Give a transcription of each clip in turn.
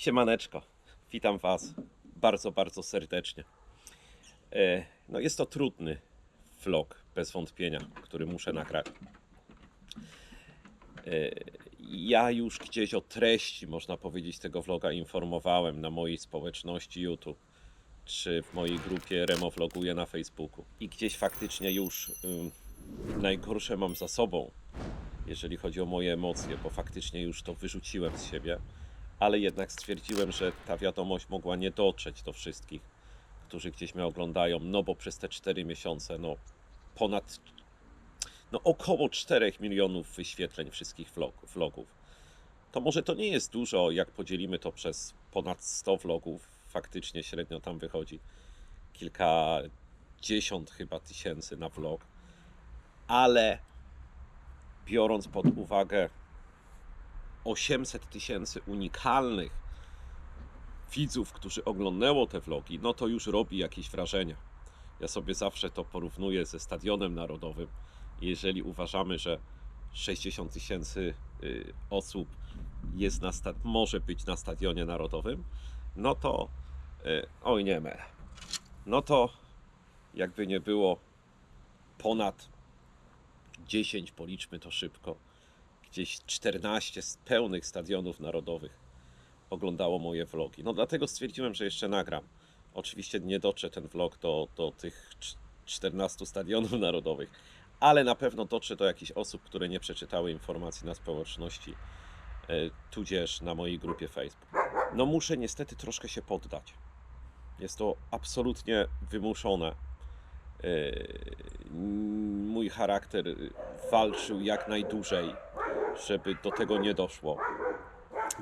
Siemaneczko, witam Was bardzo, bardzo serdecznie. E, No jest to trudny vlog, bez wątpienia, który muszę nagrać. E, Ja już gdzieś o treści, można powiedzieć, tego vloga informowałem na mojej społeczności YouTube, czy w mojej grupie Remo Vloguje na Facebooku. I gdzieś faktycznie już najgorsze mam za sobą, jeżeli chodzi o moje emocje, bo faktycznie już to wyrzuciłem z siebie ale jednak stwierdziłem, że ta wiadomość mogła nie dotrzeć do wszystkich, którzy gdzieś mnie oglądają, no bo przez te 4 miesiące, no ponad, no około 4 milionów wyświetleń wszystkich vlog, vlogów. To może to nie jest dużo, jak podzielimy to przez ponad 100 vlogów, faktycznie średnio tam wychodzi kilkadziesiąt chyba tysięcy na vlog, ale biorąc pod uwagę 800 tysięcy unikalnych widzów, którzy oglądało te vlogi, no to już robi jakieś wrażenie. Ja sobie zawsze to porównuję ze Stadionem Narodowym. Jeżeli uważamy, że 60 tysięcy y, osób jest na sta- może być na Stadionie Narodowym, no to y, oj nie mylę. No to jakby nie było ponad 10, policzmy to szybko, gdzieś 14 z pełnych stadionów narodowych oglądało moje vlogi. No dlatego stwierdziłem, że jeszcze nagram. Oczywiście nie dotrze ten vlog do, do tych cz- 14 stadionów narodowych, ale na pewno dotrze do jakichś osób, które nie przeczytały informacji na społeczności, e, tudzież na mojej grupie Facebook. No muszę niestety troszkę się poddać. Jest to absolutnie wymuszone. E, Mój charakter walczył jak najdłużej żeby do tego nie doszło.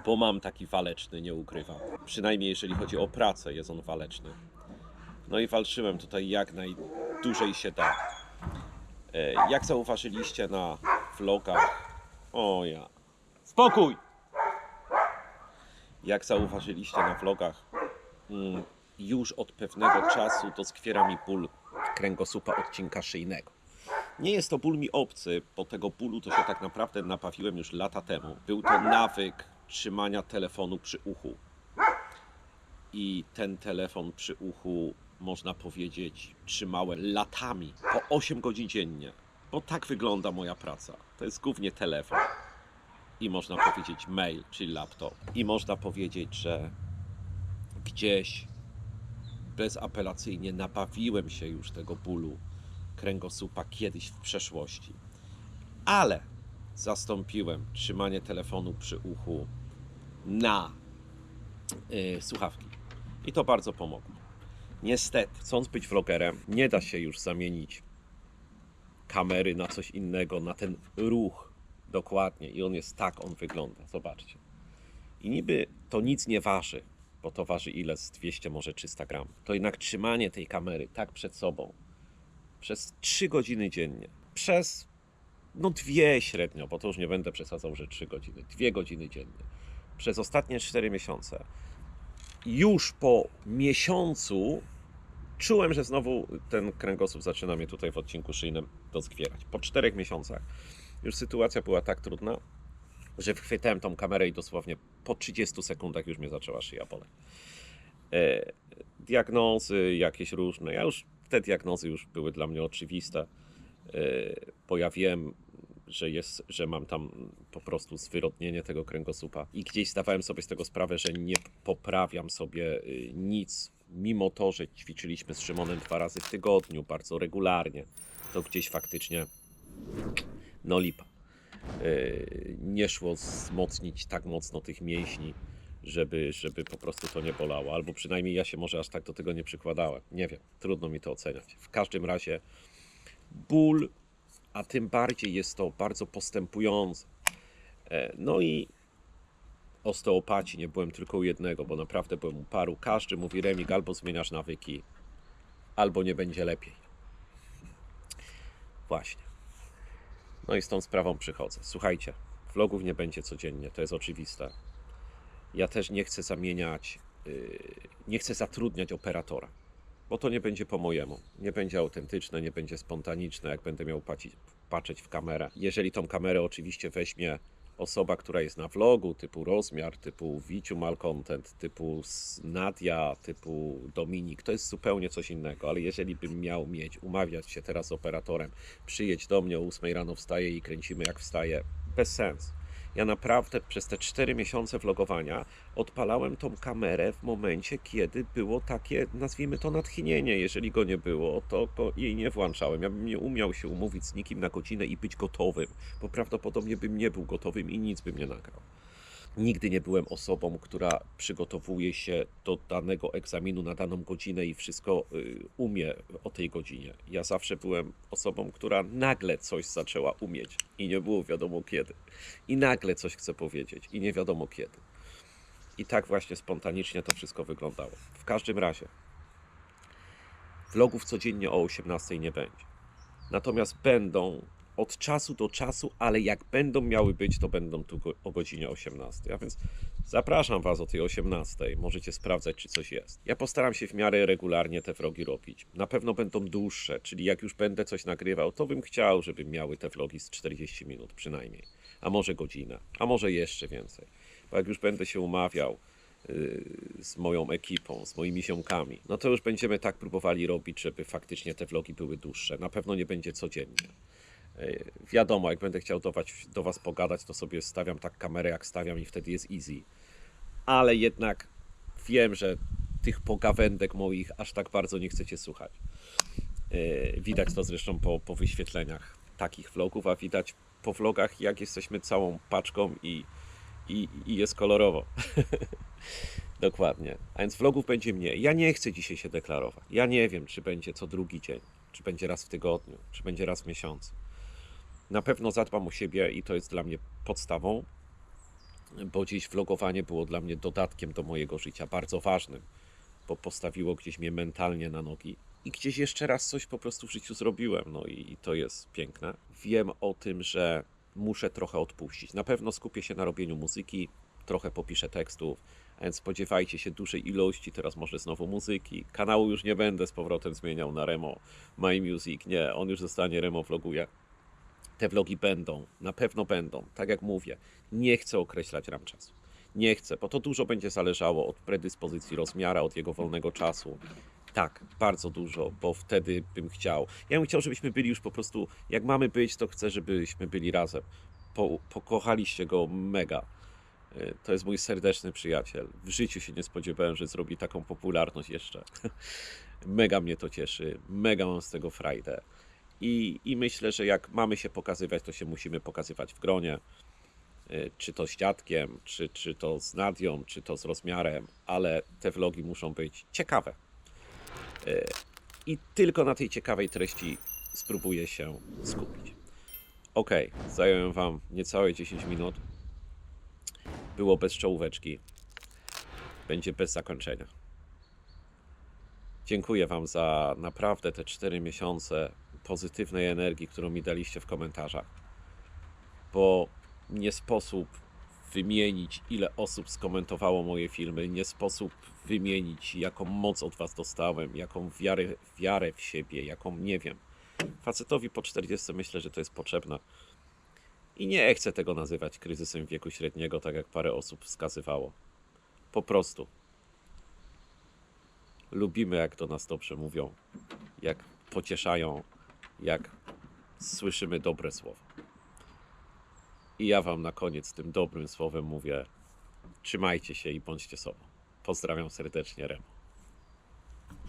Bo mam taki waleczny, nie ukrywam. Przynajmniej jeżeli chodzi o pracę, jest on waleczny. No i walczyłem tutaj jak najdłużej się da. E, Jak zauważyliście na vlogach. O ja. Spokój! Jak zauważyliście na vlogach, mm, już od pewnego czasu doskwiera mi ból kręgosłupa odcinka szyjnego. Nie jest to ból mi obcy, bo tego bólu to się tak naprawdę napawiłem już lata temu. Był to nawyk trzymania telefonu przy uchu. I ten telefon przy uchu, można powiedzieć, trzymałem latami, po 8 godzin dziennie. Bo tak wygląda moja praca. To jest głównie telefon. I można powiedzieć mail, czyli laptop. I można powiedzieć, że gdzieś bezapelacyjnie nabawiłem się już tego bólu kręgosłupa kiedyś w przeszłości. Ale zastąpiłem trzymanie telefonu przy uchu na yy, słuchawki. I to bardzo pomogło. Niestety, chcąc być vlogerem, nie da się już zamienić kamery na coś innego, na ten ruch dokładnie. I on jest tak, on wygląda. Zobaczcie. I niby to nic nie waży, bo to waży ile? Z 200, może 300 gram. To jednak trzymanie tej kamery tak przed sobą, przez 3 godziny dziennie, przez no dwie średnio, bo to już nie będę przesadzał, że 3 godziny, 2 godziny dziennie, przez ostatnie 4 miesiące. Już po miesiącu czułem, że znowu ten kręgosłup zaczyna mnie tutaj w odcinku szyjnym doskwierać. Po 4 miesiącach już sytuacja była tak trudna, że wchwytałem tą kamerę i dosłownie po 30 sekundach już mnie zaczęła szyja boleć. E, diagnozy jakieś różne. Ja już te diagnozy już były dla mnie oczywiste, e, bo ja wiem, że, jest, że mam tam po prostu zwyrodnienie tego kręgosłupa. I gdzieś zdawałem sobie z tego sprawę, że nie poprawiam sobie y, nic, mimo to, że ćwiczyliśmy z Szymonem dwa razy w tygodniu, bardzo regularnie, to gdzieś faktycznie no lipa. Y, Nie szło wzmocnić tak mocno tych mięśni, żeby, żeby po prostu to nie bolało. Albo przynajmniej ja się może aż tak do tego nie przykładałem. Nie wiem, trudno mi to oceniać. W każdym razie ból, a tym bardziej jest to bardzo postępujące. E, No i osteopaci, nie byłem tylko u jednego, bo naprawdę byłem u paru. Każdy mówi, Remik, albo zmieniasz nawyki, albo nie będzie lepiej. Właśnie. No i z tą sprawą przychodzę. Słuchajcie, vlogów nie będzie codziennie, to jest oczywiste. Ja też nie chcę zamieniać, yy, nie chcę zatrudniać operatora, bo to nie będzie po mojemu. Nie będzie autentyczne, nie będzie spontaniczne, jak będę miał patrzeć, patrzeć w kamerę. Jeżeli tą kamerę oczywiście weźmie osoba, która jest na vlogu, typu rozmiar, typu Wiciu Malcontent, typu Nadia, typu Dominik, to jest zupełnie coś innego, ale jeżeli bym miał mieć, umawiać się teraz z operatorem, przyjedź do mnie o 8 rano wstaję i kręcimy jak wstaję, bez sensu. Ja naprawdę przez te 4 miesiące vlogowania odpalałem tą kamerę w momencie, kiedy było takie, nazwijmy to natchnienie. Jeżeli go nie było, to jej nie włączałem. Ja bym nie umiał się umówić z nikim na godzinę i być gotowym, bo prawdopodobnie bym nie był gotowym i nic bym nie nagrał. Nigdy nie byłem osobą, która przygotowuje się do danego egzaminu na daną godzinę i wszystko y, umie o tej godzinie. Ja zawsze byłem osobą, która nagle coś zaczęła umieć i nie było wiadomo kiedy. I nagle coś chce powiedzieć i nie wiadomo kiedy. I tak właśnie spontanicznie to wszystko wyglądało. W każdym razie, vlogów codziennie o 18 nie będzie. Natomiast będą od czasu do czasu, ale jak będą miały być, to będą tu o godzinie 18. A więc zapraszam Was o tej 18. Możecie sprawdzać, czy coś jest. Ja postaram się w miarę regularnie te vlogi robić. Na pewno będą dłuższe, czyli jak już będę coś nagrywał, to bym chciał, żeby miały te vlogi z 40 minut przynajmniej. A może godzinę, a może jeszcze więcej. Bo jak już będę się umawiał, y, z moją ekipą, z moimi ziomkami, no to już będziemy tak próbowali robić, żeby faktycznie te vlogi były dłuższe. Na pewno nie będzie codziennie. Y, Wiadomo, jak będę chciał do was, do was pogadać, to sobie stawiam tak kamerę, jak stawiam i wtedy jest easy. Ale jednak wiem, że tych pogawędek moich aż tak bardzo nie chcecie słuchać. Y, Widać to zresztą po, po wyświetleniach takich vlogów, a widać po vlogach, jak jesteśmy całą paczką i, i, i jest kolorowo. Dokładnie. A więc vlogów będzie mniej. Ja nie chcę dzisiaj się deklarować. Ja nie wiem, czy będzie co drugi dzień, czy będzie raz w tygodniu, czy będzie raz w miesiącu. Na pewno zadbam o siebie i to jest dla mnie podstawą, bo dziś vlogowanie było dla mnie dodatkiem do mojego życia, bardzo ważnym, bo postawiło gdzieś mnie mentalnie na nogi i gdzieś jeszcze raz coś po prostu w życiu zrobiłem, no i to jest piękne. Wiem o tym, że muszę trochę odpuścić. Na pewno skupię się na robieniu muzyki, trochę popiszę tekstów, więc spodziewajcie się dużej ilości, teraz może znowu muzyki. Kanału już nie będę z powrotem zmieniał na Remo My Music, nie, on już zostanie Remo Vloguje. Te vlogi będą, na pewno będą, tak jak mówię, nie chcę określać ram czasu. Nie chcę, bo to dużo będzie zależało od predyspozycji rozmiara, od jego wolnego czasu. Tak, bardzo dużo, bo wtedy bym chciał. Ja bym chciał, żebyśmy byli już po prostu, jak mamy być, to chcę, żebyśmy byli razem. Po, pokochaliście go mega. Y, To jest mój serdeczny przyjaciel. W życiu się nie spodziewałem, że zrobi taką popularność jeszcze. mega mnie to cieszy, mega mam z tego frajdę. I, I myślę, że jak mamy się pokazywać, to się musimy pokazywać w gronie. Y, Czy to z dziadkiem, czy, czy to z Nadią, czy to z rozmiarem, ale te vlogi muszą być ciekawe. Y, I tylko na tej ciekawej treści spróbuję się skupić. Ok, zająłem Wam niecałe 10 minut. Było bez czołóweczki. Będzie bez zakończenia. Dziękuję Wam za naprawdę te 4 miesiące pozytywnej energii, którą mi daliście w komentarzach. Bo nie sposób wymienić, ile osób skomentowało moje filmy, nie sposób wymienić, jaką moc od Was dostałem, jaką wiarę, wiarę w siebie, jaką nie wiem. Facetowi po 40 myślę, że to jest potrzebne. I nie chcę tego nazywać kryzysem wieku średniego, tak jak parę osób wskazywało. Po prostu. Lubimy, jak do nas dobrze mówią, jak pocieszają, jak słyszymy dobre słowa. I ja Wam na koniec tym dobrym słowem mówię: trzymajcie się i bądźcie sobą. Pozdrawiam serdecznie, Remo.